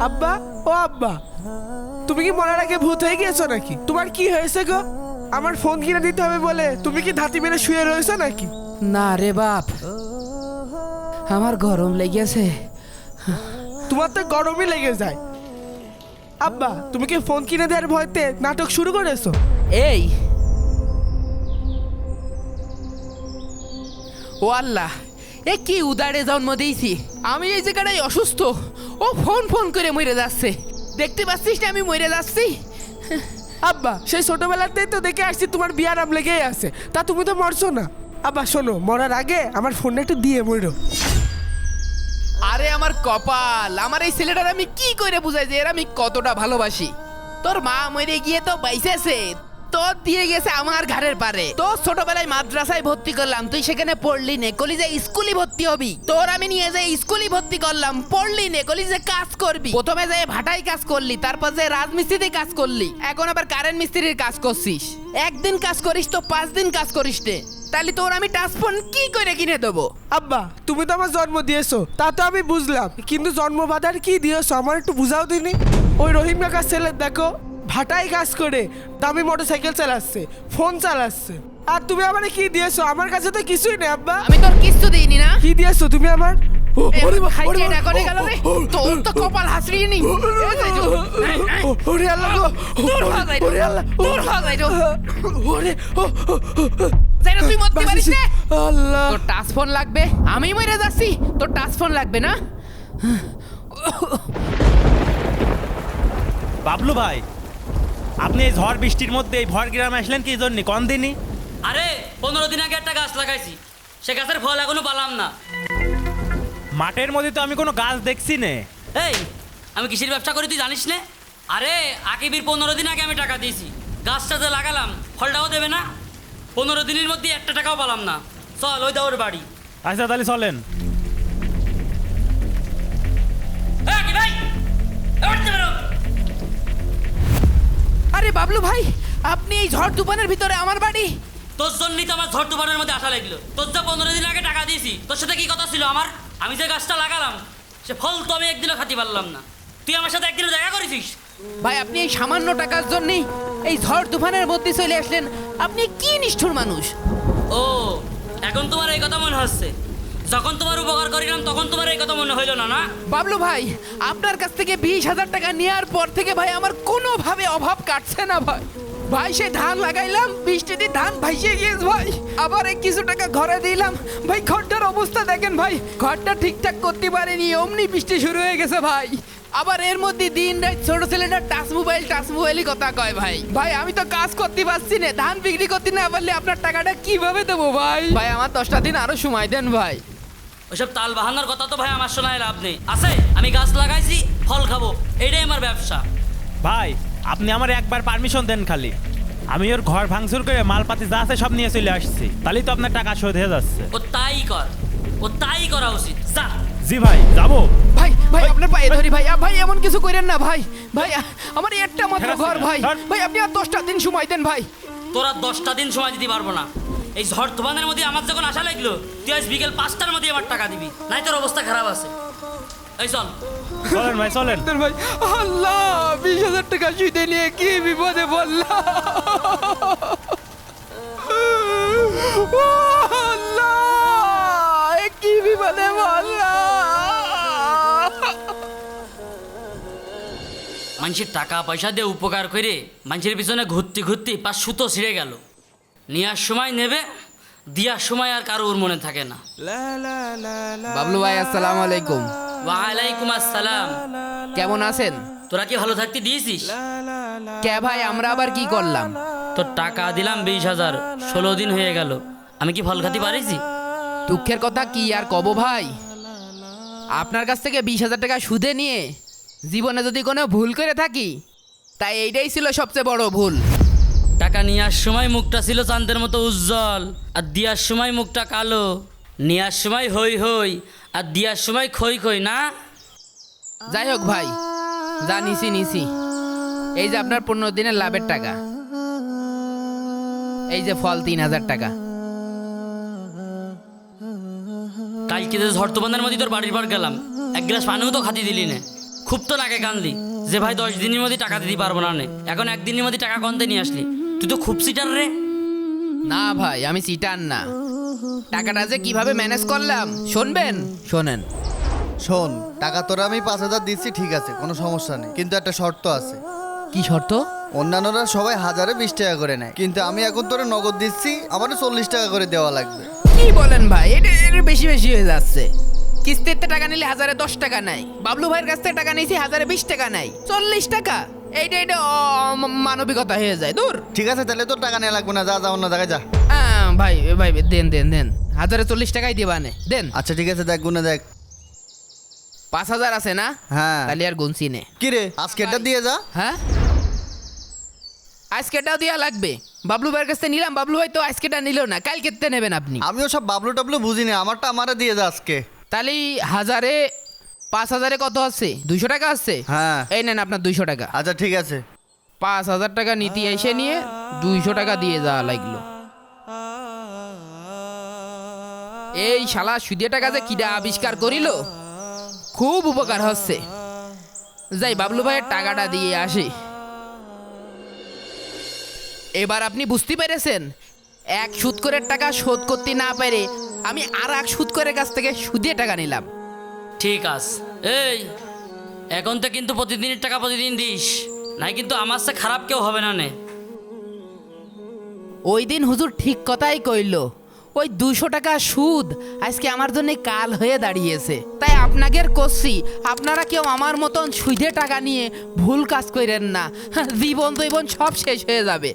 আব্বা ও আব্বা তুমি কি মরার আগে ভূত হয়ে গিয়েছো নাকি? তোমার কি হয়েছে গো? আমার ফোন কিনে দিতে হবে বলে তুমি কি ধাতি মেরে শুয়ে রয়েছো নাকি? না রে বাপ আমার গরম লেগেছে। তোমার তো গরমই লেগে যায়। আব্বা তুমি কি ফোন কিনে দেওয়ার ভয়তে নাটক শুরু করেছ? এই। ও আল্লাহ এ কি উদারে জন্ম দিয়েছি? আমি এই জায়গাটায় অসুস্থ। ও ফোন ফোন করে মরে যাচ্ছে। দেখতে পাচ্ছিস না আমি মরে যাচ্ছি? আব্বা, সেই ছোটবেলাতেই তো দেখে আসছি তোমার বিয়ার আম লেগেই আছে। তা তুমি তো মরছো না। আব্বা, শোনো, মরার আগে আমার ফোনটা একটু দিয়ে মরো। আরে আমার কপাল, আমার এই ছেলেটার আমি কি করে বুঝাই যে এর আমি কতটা ভালোবাসি? তোর মা মরে গিয়ে তো বাইসেছে। তোর দিয়ে গেছে আমার ঘরের পারে। তোর ছোটবেলায় মাদ্রাসায় ভর্তি করলাম, তুই সেখানে পড়লি নে কলি যে স্কুলে ভর্তি হবি। তোর আমি নিয়ে যাই স্কুলে ভর্তি করলাম, পড়লি নে কলি যে কাজ করবি। প্রথমে যে ভাটাই কাজ করলি, তারপর যে রাজমিস্ত্রিতে কাজ করলি। এখন আবার কারেন্ট মিস্ত্রির কাজ করছিস। একদিন কাজ করিস তো পাঁচ দিন কাজ করিস নে। তাহলে তোর আমি টাচফোন কি করে কিনে দেবো? আব্বা, তুমি তো আমার জন্ম দিয়েছ, তা তো আমি বুঝলাম। কিন্তু জন্মবাধার কি দিয়েছ, আমার একটু বুঝাও দিনি। ওই রহিম কাকার ছেলে, দেখো। ভাটাই কাজ করে। দামি মোটর সাইকেল চালাচ্ছে ফোন চালাচ্ছে। আর তুমি আমার কি দিয়েছ? আমার কাছে তো কিছুই নেই আব্বা। আমি তোর কিস্তু দিইনি না। কি দিয়েছ তুমি আমার? আমি মরে যাচ্ছি। তোর টাচ ফোন লাগবে না? বাবলু ভাই আপনি এই ঝড় বৃষ্টির মধ্যে এই ভর গ্রামে আসলেন কি জন্য? কন দিনই? আরে পনেরো দিন আগে একটা গাছ লাগাইছি। সে গাছের ফল এখনও পালাম না। মাঠের মধ্যে তো আমি কোনো গাছ দেখছি নে। এই আমি কিসের ব্যবসা করি তুই জানিস না? আরে আকিবির পনেরো দিন আগে আমি টাকা দিয়েছি। গাছটা যে লাগালাম ফলটাও দেবে না। পনেরো দিনের মধ্যে একটা টাকাও পালাম না। চল ওই দাওর বাড়ি। আচ্ছা তাহলে চলেন। আরে বাবলু ভাই আপনি এই ঝড় তুফানের ভিতরে আমার বাড়ি? তোর জন্যই তো আমার ঝড় তুফানের মধ্যে আসা লাগল। তোর যা পনেরো দিন আগে টাকা দিয়েছি তোর সাথে কি কথা ছিল আমার? আমি যে গাছটা লাগালাম সে ফল তো আমি একদিনও খাতে পারলাম না। তুই আমার সাথে একদিনও দেখা করেছিস? ভাই আপনি এই সামান্য টাকার জন্যই এই ঝড় তুফানের মধ্যে চলে আসলেন। আপনি কি নিষ্ঠুর মানুষ? ও এখন তোমার এই কথা মনে হচ্ছে। যখন তোমার উপকার করিলাম, তখন তোমার এই কথা মনে হইল না না? বাবলু ভাই, আপনার কাছ থেকে বিশ হাজার টাকা নেওয়ার পর থেকে ভাই আমার কোনোভাবে অভাব কাটছে না ভাই। ভাই, সে ধান লাগাইলাম, বৃষ্টিতে ধান ভাইসে গিয়েছে ভাই। আবার এই কিছু টাকা ঘরে দিলাম। ভাই, ঘরটার অবস্থা দেখেন ভাই, ঘরটা ঠিকঠাক করতে পারেনি, অমনি বৃষ্টি শুরু হয়ে গেছে ভাই। আবার এর মধ্যে দিন রাত ছোট ছেলেটা টাচ মোবাইল, টাচ মোবাইলই কথা কয় ভাই। ভাই, আমি তো কাজ করতে পারছি না, ধান বিক্রি করতে না পারলে আপনার টাকাটা কীভাবে দেবো ভাই? ভাই, আমার দশটা দিন আরও সময় দেন ভাই। ওইসব তাল বাহানার কথা তো ভাই আমার শোনায় লাভ নেই। আছে আমি গাছ লাগাইছি ফল খাব এটাই আমার ব্যবসা। ভাই আপনি আমার একবার পারমিশন দেন খালি। আমি ওর ঘর ভাঙচুর করে মালপাতি যা আছে সব নিয়ে চলে আসছি। তাহলেই তো আপনার টাকা শোধ হয়ে যাচ্ছে। ও তাই কর ও তাই করা উচিত। যা। জি ভাই যাব। ভাই ভাই আপনার পায়ে ধরি ভাই। ভাই এমন কিছু করেন না ভাই। ভাই আমার একটা মাত্র ঘর ভাই। ভাই আপনি আর দশটা দিন সময় দেন ভাই। তোরা দশটা দিন সময় দিতে পারব না। এই ঝড় তুফানের মধ্যে আমার যখন আশা লাগল তুই আজ বিকেল পাঁচটার মধ্যে আমার টাকা দিবি। নাই তোর অবস্থা খারাপ আছে। এই চল। চলেন ভাই চলেন। ভাই আল্লাহ বিশ হাজার টাকা সুদে নিয়ে কি বিপদে আল্লাহ কি বিপদে বললাম মানুষের টাকা পয়সা দিয়ে উপকার করে মানুষের পিছনে ঘুরতে ঘুরতে পাঁচ সুতো ছিঁড়ে গেল। নেওয়ার সময় নেবে দেওয়ার সময় আর কারোর মনে থাকে না বাবলু ভাই আসসালামু আলাইকুম ওয়ালাইকুম আসসালাম কেমন আছেন তোরা কি ভালো থাকতে দিয়েছিস কে ভাই আমরা আবার কি করলাম তোর টাকা দিলাম বিশ হাজার ষোলো দিন হয়ে গেল আমি কি ফল খাতে পারিছি দুঃখের কথা কি আর কব ভাই আপনার কাছ থেকে বিশ হাজার টাকা সুদে নিয়ে জীবনে যদি কোনো ভুল করে থাকি তাই এইটাই ছিল সবচেয়ে বড় ভুল টাকা নেওয়ার সময় মুখটা ছিল চাঁদের মতো উজ্জ্বল আর দেওয়ার সময় মুখটা কালো। নেওয়ার সময় হই হই আর দেওয়ার সময় খই খই না? যাই হোক ভাই যা নিছি নিছি। এই যে আপনার পনেরো দিনের লাভের টাকা। এই যে ফল তিন হাজার টাকা। কালকে যে ঝড় তুফানের মধ্যে তোর বাড়ির পর গেলাম এক গ্লাস পানিও তো খাতি দিলি না। খুব তো নাকে কানলি যে ভাই দশ দিনের মধ্যে টাকা দিতে পারব না নে। এখন একদিনের মধ্যে টাকা কমতে নিয়ে আসলি? তুই তো খুব সিটার রে। না ভাই আমি সিটার না। টাকাটা যে কীভাবে ম্যানেজ করলাম শুনবেন? শোনেন। শোন টাকা তোরা আমি পাঁচ হাজার দিচ্ছি ঠিক আছে কোনো সমস্যা নেই। কিন্তু একটা শর্ত আছে। কি শর্ত? অন্যান্যরা সবাই হাজারে বিশ টাকা করে নেয়। কিন্তু আমি এখন তোরা নগদ দিচ্ছি আমারও চল্লিশ টাকা করে দেওয়া লাগবে। কি বলেন ভাই এটা এটা বেশি বেশি হয়ে যাচ্ছে। কিস্তিতে টাকা নিলে হাজারে দশ টাকা নাই বাবলু ভাইয়ের কাছ থেকে টাকা নিয়েছি হাজারে বিশ টাকা নাই চল্লিশ টাকা? এইটা এটা মানবিকতা হয়ে যায় দূর ঠিক আছে তাহলে তোর টাকা নেওয়া লাগবে না যা যা অন্য জায়গায় যা। আহ, ভাই ভাই দেন দেন দেন। হাজারে চল্লিশ টাকাই দিবানে দেন। আচ্ছা ঠিক আছে দেখ গুনে দেখ। পাঁচ হাজার আছে না? হ্যাঁ। তাহলে আর গুনছি নে। কি রে আজকে এটা দিয়ে যা। হ্যাঁ? আজকেটাও দেওয়া লাগবে। বাবলু ভাইয়ের কাছ থেকে নিলাম বাবলু ভাই তো আজকেটা নিল না কালকে নেবেন আপনি। আমিও সব বাবলু টাবলু বুঝি না আমারটা আমারে দিয়ে যা আজকে। তাহলে হাজারে পাঁচ হাজারে কত আছে? দুইশো টাকা আছে? হ্যাঁ। এই নেন আপনার দুইশো টাকা। আচ্ছা ঠিক আছে। পাঁচ হাজার টাকা নীতি এসে নিয়ে দুইশো টাকা দিয়ে যাওয়া লাগল। এই শালা সুদে টাকা যে কিডা আবিষ্কার করিল খুব উপকার হচ্ছে। যাই বাবলু ভাইয়ের টাকাটা দিয়ে আসি। এবার আপনি বুঝতে পেরেছেন এক সুদ করে টাকা শোধ করতে না পেরে আমি আর এক সুদ করে কাছ থেকে সুদে টাকা নিলাম। ঠিক আছে। এই, এখন তো কিন্তু প্রতিদিনের টাকা প্রতিদিন দিস। নাই কিন্তু আমার সে খারাপ কেউ হবে না নে। ওই দিন হুজুর ঠিক কথাই কইল। ওই দুশো টাকা সুদ আজকে আমার জন্য কাল হয়ে দাঁড়িয়েছে। তাই আপনাদের করছি আপনারা কেউ আমার মতন সুদে টাকা নিয়ে ভুল কাজ করেন না। জীবন জীবন সব শেষ হয়ে যাবে।